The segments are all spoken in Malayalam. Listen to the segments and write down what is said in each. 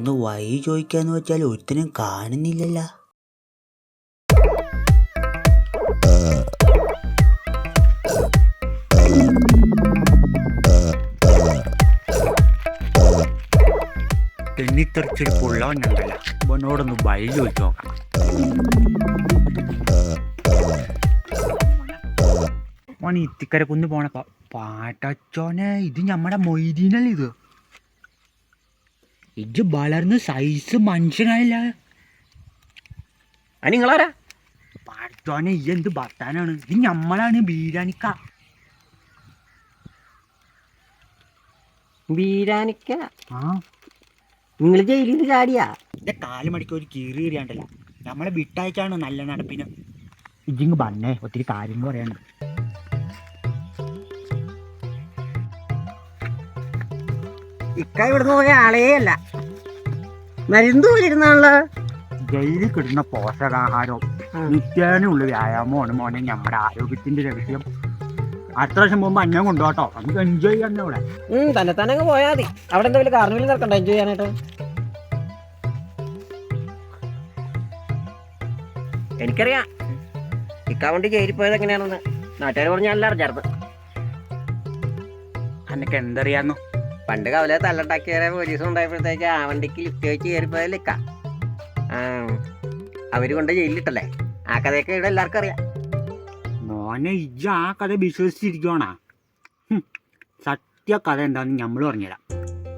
ഒന്ന് വഴി ചോദിക്കാന്ന് വെച്ചാൽ ഒരുത്തനും കാണുന്നില്ലല്ല. തെന്നിത്തെറിച്ചൊരു പുള്ളവനുണ്ടല്ലോ. അവനോടൊന്ന് വഴി ചോദിച്ചു നോക്കാം. ഇത്തിക്കര കുന്ന് പോണ പാട്ടച്ചോനെ ഇത് ഞമ്മടെ മൊയ്തീനല്ലേ ഇത്? ഇത് വളർന്ന് സൈസ് മനുഷ്യനായില്ല. അത് നിങ്ങളാരാ? പാടത്തോനെ ഈ എന്ത് ഭർത്താനാണ്? ഇത് ഞമ്മളാണ് ബീരാനിക്ക. ബീരാനിക്ക? ആ. നിങ്ങൾ ജയിലിൽ ചാടിയാ? എന്റെ കാൽ മടിക്ക് ഒരു കീറി കീറിയാണ്ടല്ല നമ്മളെ വിട്ടയച്ചാണ് നല്ല നടപ്പിന്. ഇജിങ് പറഞ്ഞേ ഒത്തിരി കാര്യങ്ങൾ പറയാനുണ്ട്. ഇക്ക ഇവിടുന്ന് പോയ ആളേ അല്ല. മരുന്ന് പോലിരുന്നാണല്ലോ ഡെയിലി കിട്ടുന്ന പോഷകാഹാരവും നിത്യേനുള്ള വ്യായാമമാണ് മോനെ. നമ്മുടെ ആരോഗ്യത്തിന്റെ രഹസ്യം അടുത്ത പ്രാവശ്യം പോകുമ്പോ അന്നം കൊണ്ടുപോട്ടോ നമുക്ക് എൻജോയ് ചെയ്യാൻ ഇവിടെ. തന്നെ തന്നെ അങ്ങ് പോയാൽ മതി. അവിടെ എന്തെങ്കിലും കാർണിവൽ നടക്കണ്ട? എൻജോയ് ചെയ്യാനായിട്ട്? എനിക്കറിയാം. ഇക്കാവണ്ടി ചേരി പോയത് എങ്ങനെയാണെന്ന്. നാട്ടുകാർ പറഞ്ഞാൽ അറിഞ്ഞായിരുന്നു. അന്നൊക്കെ എന്തറിയാന്നോ? പണ്ട് കവല തല്ലുണ്ടാക്കിയ പോലീസ് ഉണ്ടായപ്പോഴത്തേക്ക് ആ വണ്ടിക്ക് ലിഫ്റ്റ് വെച്ച് ആ അവർ കൊണ്ട് ജയിലിട്ടല്ലേ ആ കഥയൊക്കെ ഇവിടെ എല്ലാവർക്കും അറിയാം. മോനെ ഇജ്ജ് ആ കഥ വിശ്വസിച്ചിരിക്കണാ സത്യ കഥ എന്താന്ന് നമ്മൾ പറഞ്ഞുതരാം.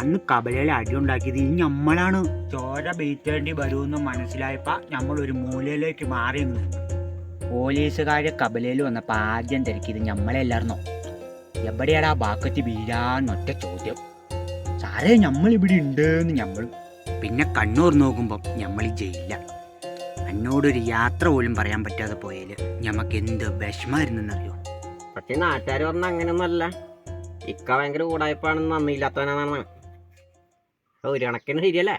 അന്ന് കബലയിൽ അടിയുണ്ടാക്കിയത് ഈ ഞമ്മളാണ്. ചോര ബെയ്ത്തേണ്ടി വരുമെന്ന് മനസ്സിലായപ്പോ നമ്മൾ ഒരു മൂലയിലേക്ക് മാറി നിന്നു. പോലീസുകാര് കബലയിൽ വന്നപ്പോൾ ആദ്യം തിരക്കിയത് ഞമ്മളെല്ലായിരുന്നോ എവിടെയാടാ ബാക്കത്തി വീഴാന്നൊറ്റ ചോദ്യം. സാറേ നമ്മൾ ഇവിടെ ഉണ്ടെന്ന് ഞമ്മൾ പിന്നെ കണ്ണൂർ നോക്കുമ്പം ഞമ്മൾ ജയിലില്ല എന്നോടൊരു യാത്ര പോലും പറയാൻ പറ്റാതെ പോയാൽ ഞമ്മക്ക് എന്ത് വിഷമായിരുന്നെന്നറിയോ? പക്ഷെ നാട്ടുകാർ പറഞ്ഞ അങ്ങനെയൊന്നുമല്ല. ഇക്ക ഭയങ്കര കൂടായ്പാണെന്ന് നന്ദിയില്ലാത്തവനാണെന്നാണ് ഒരു കണക്കിന് ശരിയല്ലേ?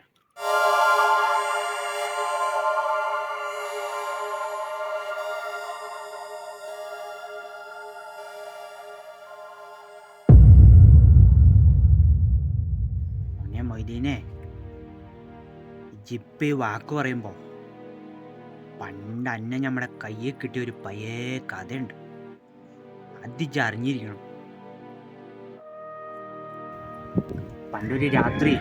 മോനെ ജിപ്പി വാക്ക് പറയുമ്പോൾ പണ്ട് അന്നെ നമ്മുടെ കയ്യിൽ കിട്ടിയ ഒരു പഴയ കഥയുണ്ട്. അതിജറിഞ്ഞിരിക്കണം. പണ്ടൊരു രാത്രി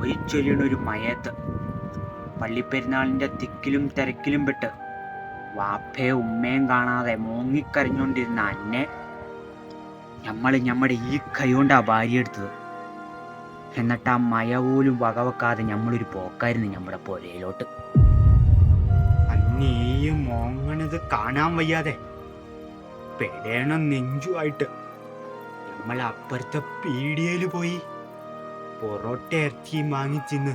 ഒഴിച്ചൊരിയണ ഒരു മയത്ത് പള്ളിപ്പെരുന്നാളിന്റെ തിക്കിലും തിരക്കിലും പെട്ട് വാപ്പയും ഉമ്മയും കാണാതെ മോങ്ങിക്കരഞ്ഞുകൊണ്ടിരുന്ന അന്നെ നമ്മൾ നമ്മുടെ ഈ കൈ കൊണ്ടാണ് ഭാര്യ എടുത്തത് എന്നിട്ട് ആ മയ പോലും വകവെക്കാതെ നമ്മളൊരു പോക്കായിരുന്നു നമ്മുടെ പുരയിലോട്ട്. അന്നേയും മോങ്ങണത് കാണാൻ വയ്യാതെ. പെടേണം നെഞ്ചുമായിട്ട്. നമ്മൾ അപ്പുറത്തെ പീടിയയിൽ പോയി പൊറോട്ട ഇറച്ചി വാങ്ങിച്ചിന്ന്.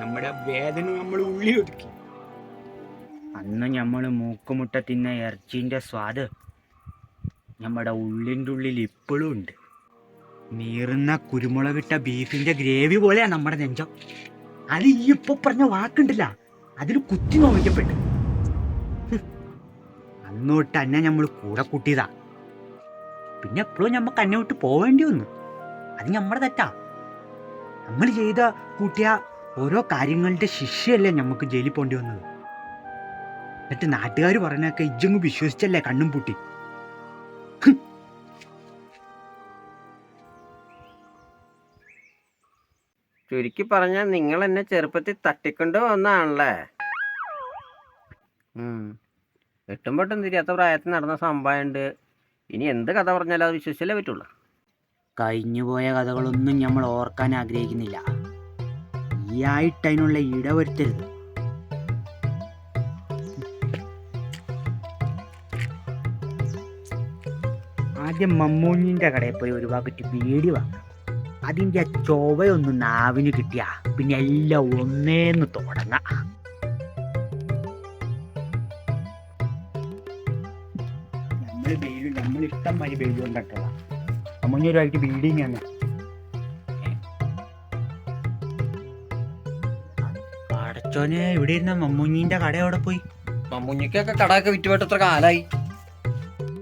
നമ്മുടെ വേദന നമ്മൾ ഉള്ളി ഒതുക്കി അന്ന് നമ്മൾ മൂക്കുമുട്ട തിന്ന ഇറച്ചിന്റെ സ്വാദ് നമ്മുടെ ഉള്ളിന്റെ ഉള്ളിൽ ഇപ്പോഴും ഉണ്ട്. നീറുന്ന കുരുമുളകിട്ട ബീഫിന്റെ ഗ്രേവി പോലെയാണ് നമ്മുടെ നെഞ്ചം. അത് ഈ ഇപ്പൊ പറഞ്ഞ വാക്കുണ്ടല്ല അതിൽ കുത്തി നോവിക്കപ്പെട്ടു. അന്നോട്ട് അന്നെ നമ്മൾ കൂടെ കൂട്ടിയതാ. പിന്നെ എപ്പോഴും നമുക്ക് അന്നെ വിട്ട് പോവേണ്ടി വന്നു. അത് നമ്മുടെ തെറ്റാ. നമ്മൾ ചെയ്ത കൂട്ടിയ ഓരോ കാര്യങ്ങളുടെ ശിക്ഷയല്ലേ നമുക്ക് ജയിലിൽ പോണ്ടി വന്നത്. എന്നിട്ട് നാട്ടുകാർ പറഞ്ഞൊക്കെ ഇജ്ജങ്ങ് വിശ്വസിച്ചല്ലേ കണ്ണും പൂട്ടി. ചുരുക്കി പറഞ്ഞാൽ നിങ്ങൾ എന്നെ ചെറുപ്പത്തിൽ തട്ടിക്കൊണ്ട് വന്നാണല്ലേ? എട്ടും പൊട്ടും തിരിയാത്ത പ്രായത്തിൽ നടന്ന സംഭവമുണ്ട് ഇനി എന്ത് കഥ പറഞ്ഞാലും അത് വിശ്വസിച്ചല്ലേ പറ്റുള്ളൂ. കഴിഞ്ഞുപോയ കഥകളൊന്നും നമ്മൾ ഓർക്കാൻ ആഗ്രഹിക്കുന്നില്ല. ഈ ആയിട്ട് അതിനുള്ള ഇടവരുത്തരുത് ആദ്യം മമ്മൂഞ്ഞിന്റെ കടയിൽ പോയി ഒരു പാക്കറ്റ് ബീഡി വാങ്ങണം. അതിന്റെ ആ ചൊവയൊന്ന് നാവിന് കിട്ടിയ പിന്നെ എല്ലാം ഒന്നേന്ന് തുടങ്ങാം. നമ്മൾ നമ്മൾ ഇഷ്ടം കൊണ്ടിട്ടുള്ള. ബീഡിങ് ആണ്. പടച്ചോനെ ഇവിടെ ഇരുന്ന മമ്മൂഞ്ഞിന്റെ കട എവിടെ പോയി? മമ്മൂഞ്ഞിക്കൊക്കെ കടയൊക്കെ വിറ്റുപോയിട്ട് എത്ര കാലായി?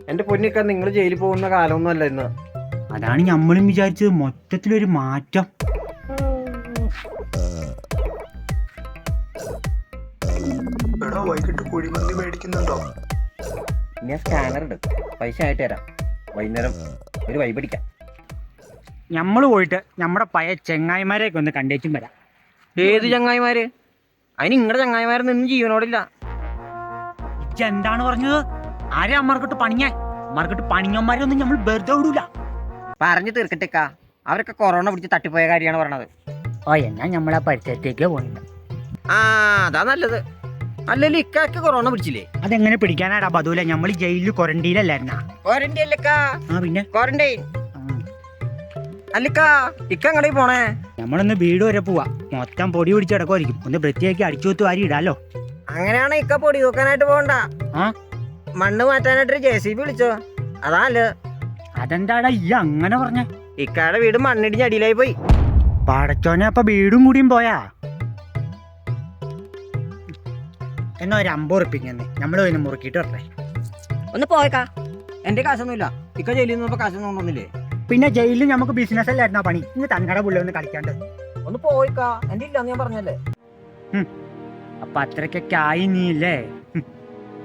എന്റെ പൊന്നിക്ക നിങ്ങൾ ജയിലിൽ പോകുന്ന കാലമൊന്നും അല്ല ഇന്ന്. അതാണ് നമ്മളും വിചാരിച്ചത്. മൊത്തത്തിലൊരു മാറ്റം. എടാ വൈകിട്ട് കുഴിമന്തി മേടിക്കുന്നുണ്ടോ? ഞാൻ സ്കാനർ ഇടും. പൈസ ആയിട്ട് തരാം. വൈകുന്നേരം ഒരു വൈബടിക്കാം നമ്മൾ പോയിട്ട് നമ്മുടെ പയ ചെങ്ങായിമാരെയൊക്കെ ഒന്ന് കണ്ടേച്ചും വരാം. ഏത് ചങ്ങായിമാര്? അതിന് നിങ്ങളുടെ ചങ്ങായിമാരെ നിന്ന് ജീവനോടില്ല. ഇജ്ജ് എന്താണ് പറഞ്ഞത്? ആരെ അമ്മർക്കിട്ട് പണിയാൻ? അമ്മർക്കിട്ട് പണിയന്മാരൊന്നും നമ്മൾ വെറുതെ വിടൂല. പറഞ്ഞു തീർക്കട്ടേക്കാ. അവരൊക്കെ കൊറോണ പിടിച്ച് തട്ടിപ്പോയ കാര്യമാണ് പറഞ്ഞത്. ഓ എന്നാ നമ്മളാ പരിസരത്തേക്ക് പോണില്ല ആ അതാ നല്ലത്. അല്ലല്ലോ ഇക്കാക്ക് കൊറോണ പിടിച്ചില്ലേ? അതെങ്ങനെ പിടിക്കാനാടാ ബദൂല? നമ്മൾ ജയിലിൽ ക്വാറന്റീനിലല്ലായിരുന്നാ ക്വാറന്റൈൻ അല്ലക്കാ ആ പിന്നെ? ക്വാറന്റൈൻ അല്ലക്കാ ഇക്ക പോണേ? നമ്മളൊന്ന് വീട് വരെ പോവാ. മൊത്തം പൊടി പിടിച്ച് കിടക്കുമായിരിക്കും ഒന്ന് വൃത്തിയാക്കി അടിച്ചു കുത്തു വാരി ഇടാലോ? അങ്ങനെയാണ് ഇക്ക പൊടി തൂക്കാനായിട്ട് പോകണ്ട. ആ? മണ്ണ് മാറ്റാനായിട്ട് ജെ സി ബി വിളിച്ചോ. അതാ അതെന്താടാ ഈ അങ്ങനെ പറഞ്ഞേ? ഇക്കാടെ വീട് മണ്ണിടിഞ്ഞ് അടിയിലായി പോയി. പടച്ചോനെ അപ്പൊ വീടും കൂടിയും പോയാ? എന്നാ ഒരു അമ്പുറപ്പിക്കുന്നേ നമ്മൾ പിന്നെ മുറുക്കിയിട്ട് വരട്ടെ. ഒന്ന് പോയേക്കാ. എന്റെ കാശൊന്നുമില്ല. ഇക്ക ജയിലിൽ നിന്ന് കാശൊന്നും കൊണ്ടൊന്നില്ലേ പിന്നെ ജയിലിൽ നമുക്ക് ബിസിനസ് അല്ലായിരുന്നോ പണി? ഇന്ന് തന്നട പുള്ളി ഒന്ന് കളിക്കാണ്ട്. ഒന്ന് പോയിക്കാ. എന്റെ ഇല്ലാന്ന് ഞാൻ പറഞ്ഞല്ലേ? അപ്പൊ അത്രക്കൊക്കെ ആയി നീ ഇല്ലേ?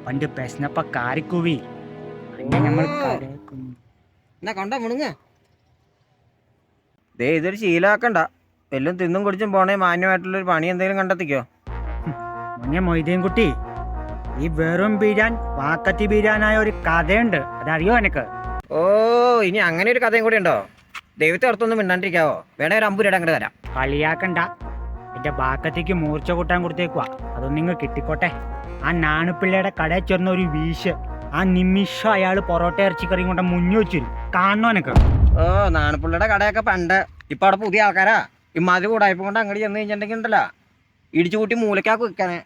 പണ്ട് പെസ്നപ്പ കാരിക്കൂവി. പിന്നെ നമ്മൾ. എന്നാ കണ്ട മുണുങ്ങ. ദേ ഇതൊരു ശീലാക്കണ്ട എല്ലാം തിന്നും കുടിച്ചും പോണേ മാന്യമായിട്ടുള്ളൊരു പണി എന്തെങ്കിലും കണ്ടെത്തിക്കോ. മോനെ മൊയ്തീൻ കുട്ടി ഈ വെറും ബീരാൻ വാക്കത്തി ബീരാനായ ഒരു കഥയുണ്ട്. അതറിയോ എനക്ക്? ഓ ഇനി അങ്ങനെ ഒരു കഥയും കൂടി ഉണ്ടോ? ദൈവത്തെ ഓർത്തൊന്നും മിണ്ടാണ്ടിരിക്കാവോ? വേണേ ഒരു അമ്പൂരുടെ അങ്ങോട്ട് തരാം. കളിയാക്കണ്ട. എന്റെ ബാക്കത്തേക്ക് മൂർച്ച കൂട്ടാൻ കൊടുത്തേക്കുവാ. അതൊന്നും നിങ്ങൾ കിട്ടിക്കോട്ടെ. ആ നാണുപിള്ളയുടെ കടയിൽ ചേർന്ന ഒരു വീശ്. ആ നിമിഷം അയാൾ പൊറോട്ട ഇറച്ചിക്കറിയും കൊണ്ട് മുന്നു വെച്ചിരും കാണണോ എനക്ക് ഓ നാണപ്പുള്ളിയുടെ കടയൊക്കെ പണ്ട്. ഇപ്പൊ അവിടെ പുതിയ ആൾക്കാരാ. ഇമാതിരി കൂടായ്പ കൊണ്ട് അങ്ങോട്ട് ചെന്ന് കഴിഞ്ഞിട്ടുണ്ടെങ്കിൽ ഉണ്ടല്ലോ. ഇടിച്ചു കൂട്ടി മൂലക്കാക്ക് വെക്കാനെ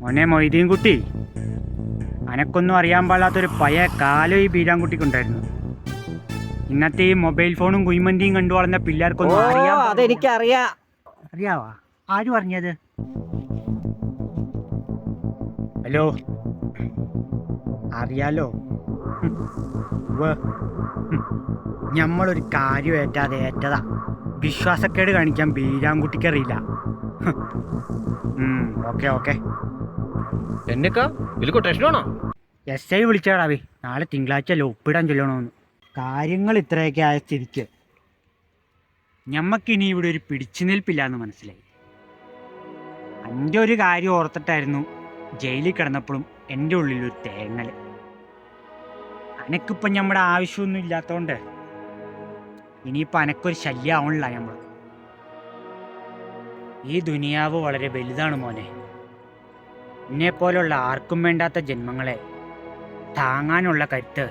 മോനെ മൊയ്തീൻ കുട്ടി അനക്കൊന്നും അറിയാൻ പാടാത്തൊരു പയ കാലം ഈ ബീരാൻകുട്ടിക്കുണ്ടായിരുന്നു. ഇന്നത്തെ ഈ മൊബൈൽ ഫോണും കുയ്മന്തിയും കണ്ടു വളർന്ന പിള്ളേർക്കൊന്നും അറിയാം. അതെനിക്കറിയാ. അറിയാവാ? ആര് പറഞ്ഞത്? ഹലോ? അറിയാലോ. ഞമ്മളൊരു കാര്യം ഏറ്റാതെ ഏറ്റതാ. വിശ്വാസക്കേട് കാണിക്കാൻ ബീരാൻകുട്ടിക്ക് അറിയില്ല. Okay okay. എന്നൊക്കെ? എസ് ഐ വിളിച്ചാടാവേ നാളെ തിങ്കളാഴ്ച അല്ലേ ഒപ്പിടാൻ ചൊല്ലണമെന്ന് കാര്യങ്ങൾ ഇത്രയൊക്കെ ആയ സ്ഥിതിക്ക്. ഞമ്മക്കിനി ഇവിടെ ഒരു പിടിച്ചു നിൽപ്പില്ലാന്ന് മനസ്സിലായി. എന്റെ ഒരു കാര്യം ഓർത്തിട്ടായിരുന്നു ജയിലിൽ കിടന്നപ്പോഴും എന്റെ ഉള്ളിലൊരു തേങ്ങൽ അനക്കിപ്പം നമ്മുടെ ആവശ്യമൊന്നും ഇല്ലാത്തതുകൊണ്ട് ഇനിയിപ്പോൾ അനക്കൊരു ശല്യമാവണില്ല നമ്മൾ ഈ ദുനിയാവ് വളരെ വലുതാണ് മോനെ. എന്നെ പോലുള്ള ആർക്കും വേണ്ടാത്ത ജന്മങ്ങളെ താങ്ങാനുള്ള കരുത്ത്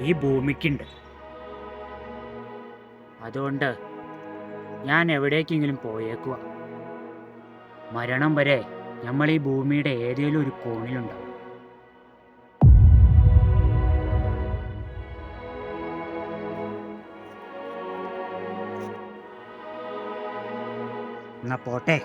ഈ ഭൂമിക്കുണ്ട്. അതുകൊണ്ട് ഞാൻ എവിടേക്കെങ്കിലും പോയേക്കുക മരണം വരെ നമ്മൾ ഈ ഭൂമിയുടെ ഏതെങ്കിലും ഒരു കോണിലുണ്ടാവും എന്നാ പോട്ടെ.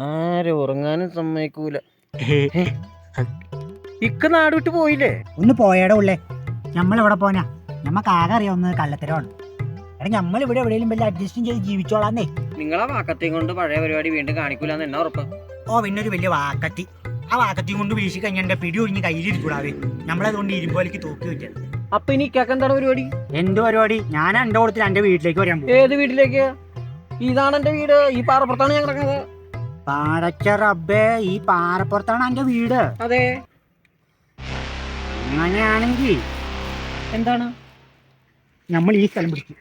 ആരും ഉറങ്ങാനും സമ്മതിക്കൂല. ഇക്ക നാട് വിട്ട് പോയില്ലേ? ഒന്ന് പോയട ഉള്ളേ. നമ്മളെവിടെ പോനാ നമ്മക്ക് ആകെ അറിയാവുന്നത് കള്ളത്തരമാണ്. എടാ നമ്മൾ ഇവിടെ എവിടെയെങ്കിലും വലിയ അഡ്ജസ്റ്റും ചെയ്ത് ജീവിച്ചോളാന്നേ. നിങ്ങളെ വാക്കത്തെയും കൊണ്ട് പഴയ പരിപാടി വീണ്ടും കാണിക്കൂലെന്ന് എന്നാ ഉറപ്പ്? ഓ പിന്നെ ഒരു വലിയ വാക്കത്തി. ആ വാക്കത്തിയും കൊണ്ട് വീശി കഴിഞ്ഞാൽ എന്റെ പിടി ഒഴിഞ്ഞ് കയ്യിലിരിക്കൂടാവേ. നമ്മളതുകൊണ്ട് ഇരുമ്പോലേക്ക് തൂക്കി വെച്ചത് അപ്പൊ ഇനി ഇക്കാക്ക് എന്താണ് പരിപാടി? എന്ത് പരിപാടി? ഞാൻ എന്റെ കൂടത്തിൽ എന്റെ വീട്ടിലേക്ക് വരാൻ പോകും ഏത് വീട്ടിലേക്ക്? ഇതാണ് എന്റെ വീട്. ഈ പാറപ്പുറത്താണ് ഞാൻ കിടക്കുന്നത് പാടച്ച റബ്ബേ ഈ പാറപ്പുറത്താണ് എന്റെ വീട്. അതെ. അങ്ങനെയാണെങ്കിൽ എന്താണ്? നമ്മൾ ഈ സ്ഥലം പിടിക്കും.